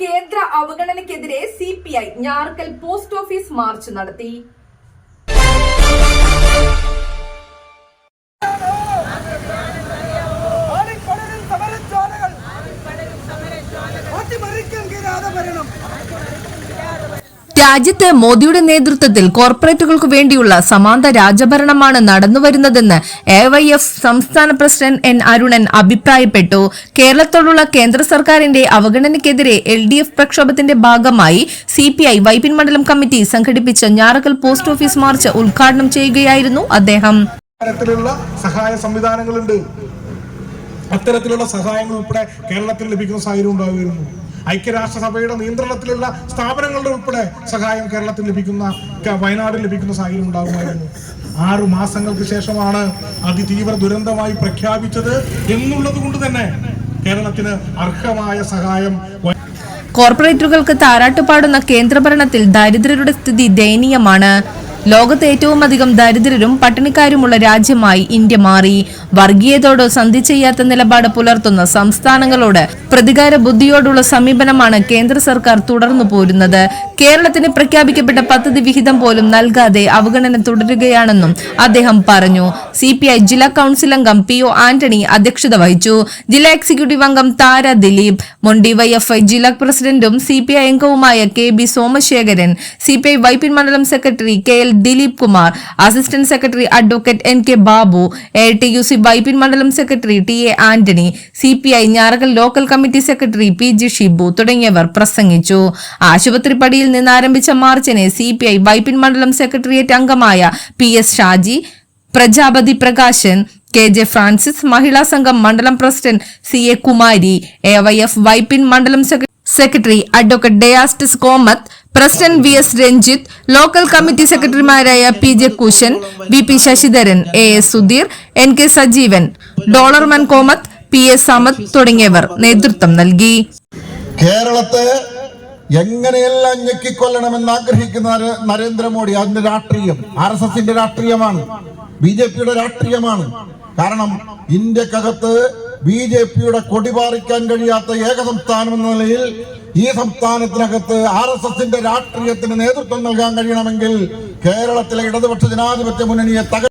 കേന്ദ്ര അവഗണനയ്ക്കെതിരെ C P I Njarakkal post office march നടത്തി. രാജ്യത്ത് മോദിയുടെ നേതൃത്വത്തിൽ കോർപ്പറേറ്റുകൾക്ക് വേണ്ടിയുള്ള സമാന്ത രാജഭരണമാണ് നടന്നുവരുന്നതെന്ന് എ വൈ എഫ് സംസ്ഥാന പ്രസിഡന്റ് എൻ അരുണൻ അഭിപ്രായപ്പെട്ടു. കേരളത്തോടുള്ള കേന്ദ്ര സർക്കാരിന്റെ അവഗണനയ്ക്കെതിരെ എൽ ഡി എഫ് പ്രക്ഷോഭത്തിന്റെ ഭാഗമായി സി പി ഐ വൈപ്പിൻ മണ്ഡലം കമ്മിറ്റി സംഘടിപ്പിച്ച ഞാറക്കൽ പോസ്റ്റ് ഓഫീസ് മാർച്ച് ഉദ്ഘാടനം ചെയ്യുകയായിരുന്നു അദ്ദേഹം. സഹായ സംവിധാനങ്ങളുണ്ട്. അത്തരത്തിലുള്ള സഹായങ്ങൾ ഉൾപ്പെടെ കേരളത്തിൽ ലഭിക്കുന്ന സാഹചര്യം ഉണ്ടാകുന്നു ഐക്യരാഷ്ട്രസഭയുടെ നിയന്ത്രണത്തിലുള്ള സ്ഥാപനങ്ങളുടെ ഉൾപ്പെടെ സഹായം കേരളത്തിൽ ലഭിക്കുന്ന വയനാട് ലഭിക്കുന്ന സാഹചര്യം ഉണ്ടാകുമായിരുന്നു. ആറു മാസങ്ങൾക്ക് ശേഷമാണ് അതിതീവ്ര ദുരന്തമായി പ്രഖ്യാപിച്ചത് എന്നുള്ളത് കൊണ്ട് തന്നെ കേരളത്തിന് അർഹമായ സഹായം കോർപ്പറേറ്റുകൾക്ക് താരാട്ടുപാടുന്ന കേന്ദ്രഭരണത്തിൽ ദരിദ്രരുടെ സ്ഥിതി ദയനീയമാണ്. ലോകത്ത് ഏറ്റവും അധികം ദരിദ്രരും പട്ടിണിക്കാരുമുള്ള രാജ്യമായി ഇന്ത്യ മാറി. വർഗീയതോട് സന്ധി ചെയ്യാത്ത നിലപാട് പുലർത്തുന്ന സംസ്ഥാനങ്ങളോട് പ്രതികാര ബുദ്ധിയോടുള്ള സമീപനമാണ് കേന്ദ്ര സർക്കാർ തുടർന്നു പോരുന്നത്. കേരളത്തിന് പ്രഖ്യാപിക്കപ്പെട്ട പദ്ധതി വിഹിതം പോലും നൽകാതെ അവഗണന തുടരുകയാണെന്നും അദ്ദേഹം പറഞ്ഞു. സി ജില്ലാ കൌൺസിൽ അംഗം പി ഒ ആന്റണി അധ്യക്ഷത വഹിച്ചു. ജില്ലാ എക്സിക്യൂട്ടീവ് അംഗം താര ദിലീപ് മുൻ ഡിവൈഎഫ്ഐ ജില്ലാ പ്രസിഡന്റും സി പി ഐ അംഗവുമായ K B Somasekharan C P I Vypin മണ്ഡലം secretary K L Dileep Kumar assistant secretary advocate N K Babu A T U C Vypin മണ്ഡലം secretary T A Antony C P I Njarakkal local committee secretary P G Shibu തുടങ്ങിയവർ പ്രസംഗിച്ചു. ആശുപത്രി പടിയിൽ നിന്ന് ആരംഭിച്ച മാർച്ചിനെ C P I Vypin മണ്ഡലം secretariat അംഗമായ P S Shaji Prajapathi Prakashan K J Francis Mahila Sangham മണ്ഡലം president C A Kumari A Y F Vypin മണ്ഡലം secretary advocate ഡയാസ്റ്റിസ് Komath president V S Ranjith local committee സെക്രട്ടറിമാരായ P J Kushan V P Sasidharan A S Sudheer N K Sajeevan ഡോളർമാൻ Komath P S Samath തുടങ്ങിയവർ നേതൃത്വം നൽകി. കേരളത്തെ എങ്ങനെയെല്ലാം ഞെക്കിക്കൊല്ലണമെന്ന് ആഗ്രഹിക്കുന്ന നര- നരേന്ദ്രമോദി അതിന്റെ രാഷ്ട്രീയം ആർ എസ് എസിന്റെ രാഷ്ട്രീയമാണ് ബി ജെ പിയുടെ രാഷ്ട്രീയമാണ്. കാരണം ഇന്ത്യക്കകത്ത് ബി ജെ പിയുടെ കൊടിപാറിക്കാൻ കഴിയാത്ത ഏക സംസ്ഥാനം എന്ന നിലയിൽ ഈ സംസ്ഥാനത്തിനകത്ത് ആർ എസ് എസിന്റെ രാഷ്ട്രീയത്തിന് നേതൃത്വം നൽകാൻ കഴിയണമെങ്കിൽ കേരളത്തിലെ ഇടതുപക്ഷ ജനാധിപത്യ മുന്നണിയെ തക